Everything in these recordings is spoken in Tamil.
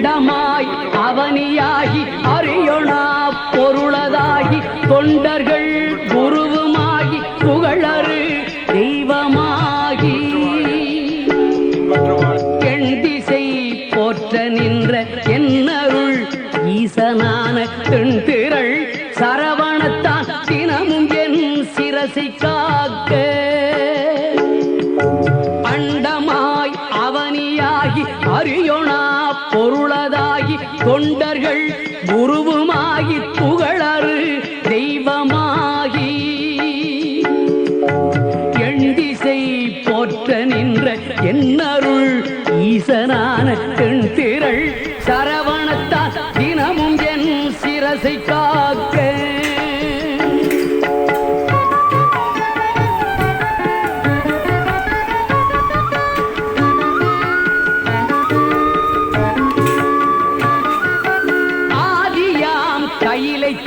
அண்டமாய் அவனியாகி அரியொணா பொருளதாகி தொண்டர்கள் குருவுமாகி புகழரு தெய்வமாகி. எண் திசை போற்ற நின்ற என்னருள் ஈசனான தென்திரள் சரவணத்தான் தினமும் என் சிரசை காக்க. அண்டமாய் அவனியாகி அரியோனா பொருளதாகி தொண்டர்கள் குருவுமாகி புகழறு தெய்வமாகி. எண்டிசை போற்ற நின்ற என்னருள் ஈசனான தென் திரள் சரவணத்தால் தினமும் என் சிரசை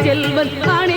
செல்வன் அணிநற்றி